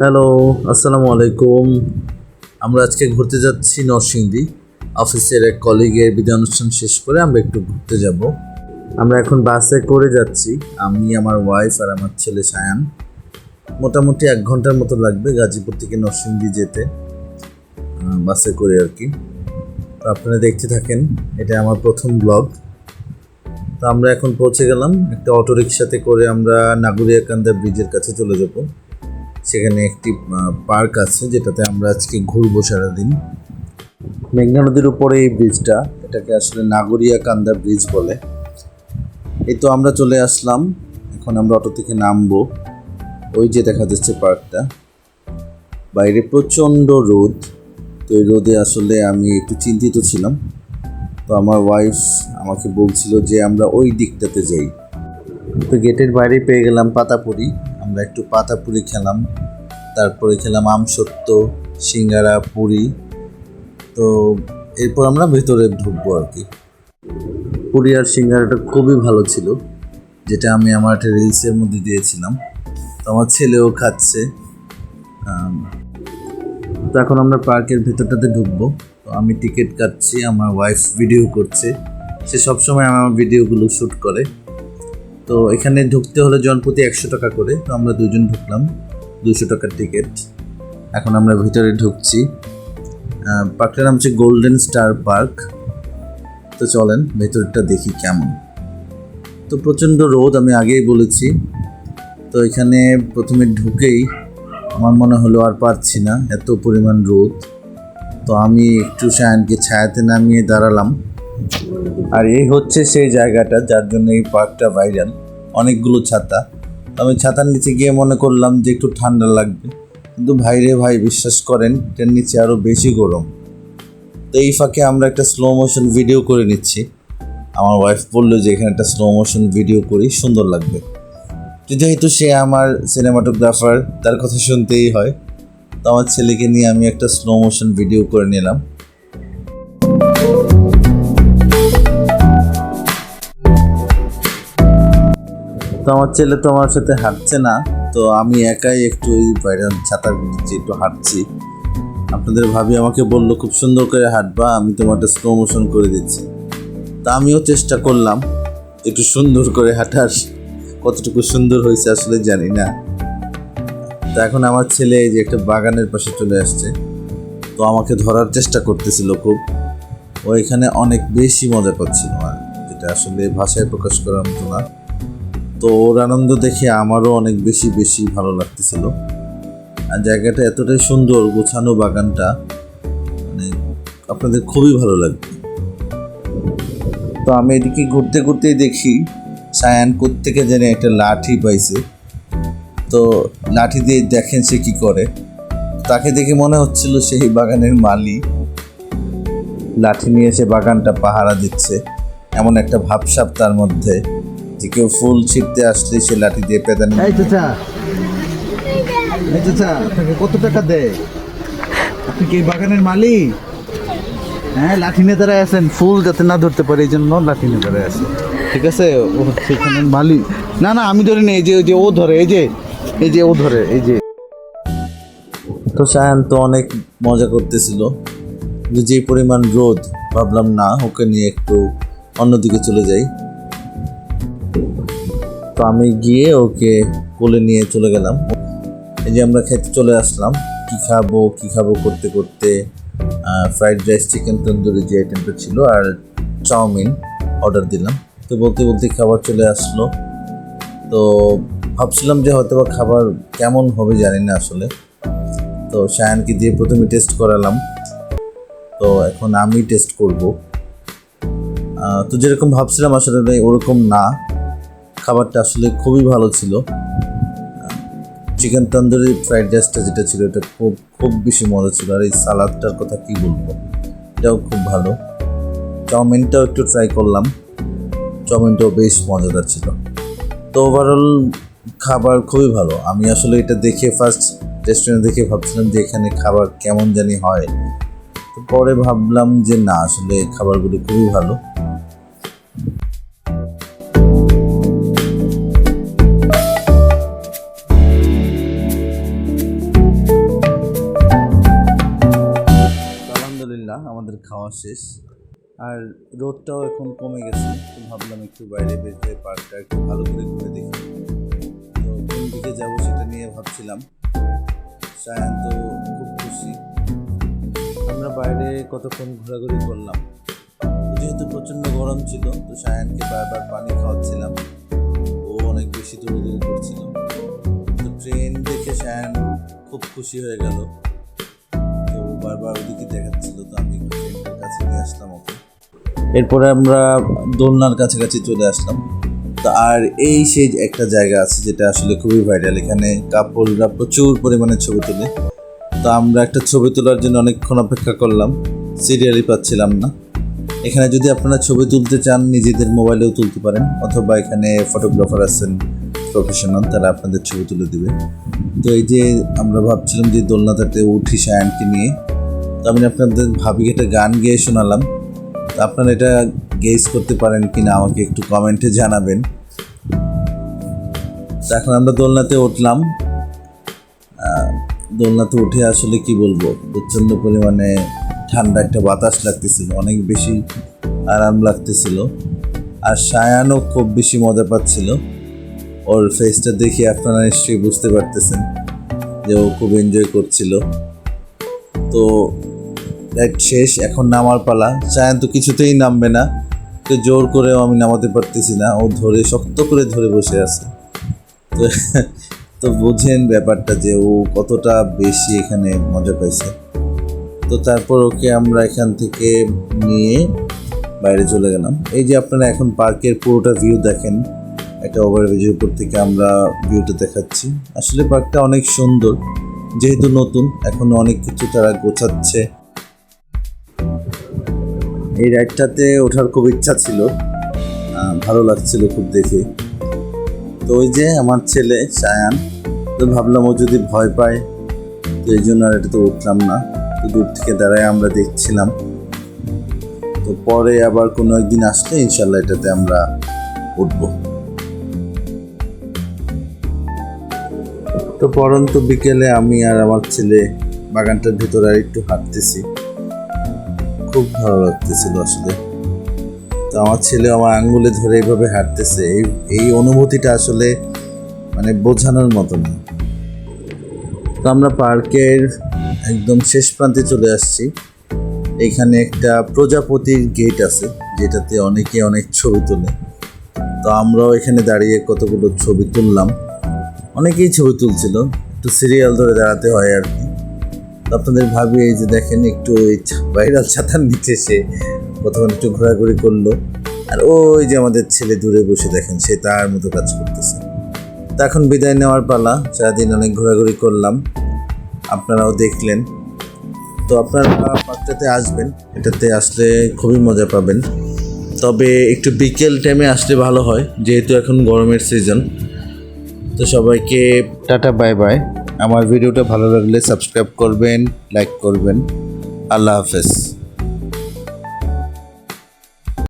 Hello আসসালামু আলাইকুম। আমরা আজকে ঘুরতে যাচ্ছি নরসিংদী। অফিসের এক কলিগের বিদায় অনুষ্ঠান শেষ করে আমরা একটু ঘুরতে যাব। আমরা এখন বাসে করে যাচ্ছি। আমি, আমার ওয়াইফ আর আমার ছেলে সায়ান। মোটামুটি এক ঘণ্টার মতো লাগবে গাজীপুর থেকে নরসিংদী যেতে বাসে করে আর কি। তো আপনারা দেখতে থাকেন, এটা আমার প্রথম ব্লগ তো আমরা এখন পৌঁছে গেলাম। একটা অটো রিক্সাতে করে আমরা নাগুরিয়াকান্দা ব্রিজের কাছে চলে যাব। সেখানে একটি পার্ক আছে যেটাতে আমরা আজকে ঘুরবো সারাদিন। মেঘনা নদীর উপরে এই ব্রিজটা এটাকে আসলে নাগরিয়া কান্দা ব্রিজ বলে। এই তো আমরা চলে আসলাম, এখন আমরা অটো থেকে নামবো। ওই যে দেখা যাচ্ছে পার্কটা। বাইরে প্রচণ্ড রোদ, তো এই রোদে আসলে আমি একটু চিন্তিত ছিলাম। তো আমার ওয়াইফ আমাকে বলছিল যে আমরা ওই দিকটাতে যাই। তো গেটের বাইরে পেয়ে গেলাম পাতাপুরি। আমরা একটু পাতাপুরি খেলাম। তারপরে খেলাম আমসত্ত্ব সিঙ্গারা, পুরি। তো এরপর আমরা ভেতরে ঢুকবো আর কি। পুরি আর সিঙ্গারাটা খুবই ভালো ছিল, যেটা আমি আমার একটা রিলসের মধ্যে দিয়েছিলাম। তো আমার ছেলেও খাচ্ছে। তো এখন আমরা পার্কের ভেতরটাতে ঢুকবো। তো আমি টিকিট কাটছি, আমার ওয়াইফ ভিডিও করছে। সে সবসময় আমার ভিডিওগুলো শ্যুট করে। তো এখানে ঢুকতে হলে জনপ্রতি একশো টাকা করে, তো আমরা দুজন ঢুকলাম, দুশো টাকার টিকিট। এখন আমরা ভিতরে ঢুকছি। পার্কটার নাম হচ্ছে গোল্ডেন স্টার পার্ক তো চলেন, ভেতরটা দেখি কেমন। তো প্রচণ্ড রোদ, আমি আগেই বলেছি। তো এখানে প্রথমে ঢুকেই আমার মনে হলো আর পারছি না, এত পরিমাণ রোদ। তো আমি একটু সায়নকে ছায়াতে নামিয়ে দাঁড়ালাম। আর এই হচ্ছে সেই জায়গাটা যার জন্য এই পার্কটা ভাইরাল অনেকগুলো ছাতা। আমি ছাতার নিচে গিয়ে মনে করলাম যে একটু ঠান্ডা লাগবে। কিন্তু ভাইরে ভাই, বিশ্বাস করেন, এটার নিচে আরও বেশি গরম। তো এই ফাঁকে আমরা একটা স্লো মোশন ভিডিও করে নিচ্ছি। আমার ওয়াইফ বলল যে এখানে একটা স্লো মোশন ভিডিও করি, সুন্দর লাগবে। তো যেহেতু সে আমার সিনেমাটোগ্রাফার তার কথা শুনতেই হয়। তো আমার ছেলেকে নিয়ে আমি একটা স্লো মোশন ভিডিও করে নিলাম। তো আমার ছেলে তো আমার সাথে হাঁটছে না, তো আমি একাই একটু ওই বাইরের ছাতার নিচে একটু হাঁটছি। আপনাদের ভাবি আমাকে বলল, খুব সুন্দর করে হাঁটবা, আমি তোমারটা স্লো মোশন করে দিচ্ছি। তা আমিও চেষ্টা করলাম, একটু সুন্দর করে হাঁটার। কতটুকু সুন্দর হয়েছে আসলে জানি না। তো এখন আমার ছেলে এই যে একটা বাগানের পাশে চলে আসছে, তো আমাকে ধরার চেষ্টা করতেছিল খুব। ও এখানে অনেক বেশি মজা পাচ্ছিল আর যেটা আসলে ভাষায় প্রকাশ করার মতো না। তো ওর আনন্দ দেখে আমারও অনেক বেশি বেশি ভালো লাগতেছিল। আর জায়গাটা এতটাই সুন্দর, গোছানো বাগানটা মানে আপনাদের খুবই ভালো লাগবে। তো আমি এদিকে ঘুরতে ঘুরতেই দেখি, সায়ান থেকে জেনে একটা লাঠি পাইছে। তো লাঠি দিয়ে দেখেন সে কি করে। তাকে দেখে মনে হচ্ছিল সেই বাগানের মালি লাঠি নিয়ে সে বাগানটা পাহারা দিচ্ছে, এমন একটা ভাবসাব তার মধ্যে। যে কেউ ফুল ছিঁড়তে আসলে সে লাঠি দিয়ে পেদানি এই চাচা। এই চাচা আপনাকে কত টাকা দেয়? আপনি কি বাগানের মালিক? হ্যাঁ লাঠি নিয়ে দাঁড়ায় আছেন। ফুল যাতে না ধরতে পারে এই জন্য লাঠি নিয়ে দাঁড়ায় আছে। ঠিক আছে? ও সেখানে মালিক। না না আমি ধরি না এই যে ওই যে ও ধরে এই যে এই যে ও ধরে এই যে। তো সায়ান তো অনেক মজা করতেছিল। যে যে পরিমাণ রোদ ভাবলাম না ওকে নিয়ে একটু অন্যদিকে চলে যাই। তো আমি গিয়ে ওকে কোলে নিয়ে চলে গেলাম। এই যে আমরা খেতে চলে আসলাম। কী খাব কী খাব করতে করতে ফ্রাইড রাইস চিকেন তন্দুরি যে আইটেমটা ছিল আর চাউমিন অর্ডার দিলাম। তো বলতে বলতে খাবার চলে আসলো। তো ভাবছিলাম যে হয়তো বা খাবার কেমন হবে জানি না আসলে। তো শায়ানকে দিয়ে প্রথমে টেস্ট করালাম। তো এখন আমি টেস্ট করব। তো যেরকম ভাবছিলাম আসলে ওরকম না। খাবারটা আসলে খুবই ভালো ছিল। চিকেন তন্দুরি ফ্রাইড রাইসটা যেটা ছিল, এটা খুব খুব বেশি মজা ছিল। আর এই সালাদটার কথা কি বলব? এটাও খুব ভালো। চাউমিনটাও একটু ট্রাই করলাম। চাউমিনটাও বেশ মজাদার ছিল। তো ওভারঅল খাবার খুবই ভালো। আমি আসলে এটা দেখে ফার্স্ট রেস্টুরেন্ট দেখে ভাবছিলাম যে এখানে খাবার কেমন জানি হয়। তো পরে ভাবলাম যে না, আসলে খাবারগুলো খুবই ভালো। খাওয়া শেষ। আর রোদটাও এখন কমে গেছে। তো ভাবলাম একটু বাইরে বের হয়ে পার্কটা একটু ভালো করে ঘুরে দেখি। তো কোন দিকে যাব সেটা নিয়ে ভাবছিলাম। সায়ান তো খুব খুশি। আমরা বাইরে কতক্ষণ ঘোরাঘুরি করলাম? যেহেতু প্রচণ্ড গরম ছিল, তো সায়ানকে বারবার পানি খাওয়াচ্ছিলাম। ও অনেক বেশি দৌড়দৌড়ি করছিল। তো ট্রেন দেখে সায়ান খুব খুশি হয়ে গেল। তো বারবার ওদিকে দেখাচ্ছিল, তো আমি আসলাম ওকে। এরপরে আমরা দোলনার কাছাকাছি চলে আসলাম। তো আর এই সেই একটা জায়গা আছে যেটা আসলে খুবই ভাইরাল এখানে কাপড়রা প্রচুর পরিমাণে ছবি তোলে। তো আমরা একটা ছবি তোলার জন্য অনেকক্ষণ অপেক্ষা করলাম সিরিয়ালই পাচ্ছিলাম না। এখানে যদি আপনারা ছবি তুলতে চান, নিজেদের মোবাইলেও তুলতে পারেন, অথবা এখানে ফটোগ্রাফার আছেন প্রফেশনাল তারা আপনাদের ছবি তুলে দিবে। তো এই যে আমরা ভাবছিলাম যে দোলনাটাতে উঠি সায়ানকে নিয়ে আমি আপনাদের ভাবিকে একটা গান গেয়ে শোনালাম। তো আপনারা এটা গেস করতে পারেন কি না আমাকে একটু কমেন্টে জানাবেন। এখন আমরা দোলনাতে উঠলাম। দোলনাতে উঠে আসলে কি বলব? প্রচণ্ড পরিমাণে ঠান্ডা একটা বাতাস লাগতেছিল, অনেক বেশি আরাম লাগতেছিল। আর সায়ানও খুব বেশি মজা পাচ্ছিল। ওর ফেসটা দেখে আপনারা নিশ্চয়ই বুঝতে পারতেছেন যে ও খুব এনজয় করছিল। তো রাইড শেষ, এখন নামার পালা। সায়ান তো কিছুতেই নামবে না। তো জোর করেও আমি নামাতে পারতেছি না। ও ধরে, শক্ত করে ধরে বসে আছে। তো তো বোঝেন ব্যাপারটা যে ও কতটা বেশি এখানে মজা পাইছে। তো তারপর ওকে আমরা এখান থেকে নিয়ে বাইরে চলে গেলাম। এই যে আপনারা এখন পার্কের পুরোটা ভিউ দেখেন, একটা ওভারব্রিজের উপর থেকে আমরা ভিউটা দেখাচ্ছি। আসলে পার্কটা অনেক সুন্দর, যেহেতু নতুন, এখনও অনেক কিছু তারা গোছাচ্ছে। এই রাইডটাতে ওঠার খুব ইচ্ছা ছিল। ভালো লাগছিল খুব দেখে। তো ওই যে আমার ছেলে সায়ান, তো ভাবলাম ও যদি ভয় পায়, তো এই জন্য আর এটাতে উঠলাম না। তো দূর থেকে দাঁড়ায় আমরা দেখছিলাম। তো পরে আবার কোনো একদিন আসলে ইনশাল্লাহ এটাতে আমরা উঠবো। তো পরন্ত বিকেলে আমি আর আমার ছেলে বাগানটার ভিতরে আর একটু হাঁটতেছি। খুব ভালো লাগতেছিল আসলে। তো আমার ছেলে আমার আঙ্গুলে ধরে এইভাবে হাঁটতেছে, এই এই অনুভূতিটা আসলে মানে বোঝানোর মতো না। তো আমরা পার্কের একদম শেষ প্রান্তে চলে আসছি। এখানে একটা প্রজাপতির গেট আছে, যেটাতে অনেকে অনেক ছবি তোলে। তো আমরাও এখানে দাঁড়িয়ে কতগুলো ছবি তুললাম। অনেকেই ছবি তুলছিল, একটু সিরিয়াল ধরে দাঁড়াতে হয় আর কি। আপনাদের ভাবি এই যে দেখেন একটু ওই ভাইরাল ছাতার নিচে সে কতক্ষণ একটু ঘোরাঘুরি করল। আর ওই যে আমাদের ছেলে দূরে বসে দেখেন, সে তার মতো কাজ করতেছে। তো এখন বিদায় নেওয়ার পালা, সারাদিন অনেক ঘোরাঘুরি করলাম। আপনারাও দেখলেন। তো আপনারা পার্কটাতে আসবেন, এটাতে আসলে খুবই মজা পাবেন। তবে একটু বিকেল টাইমে আসলে ভালো হয়, যেহেতু এখন গরমের সিজন তো সবাইকে টাটা বাই বাই আমার ভিডিওটা ভালো লাগলে সাবস্ক্রাইব করবেন লাইক করবেন। আল্লাহ হাফেজ।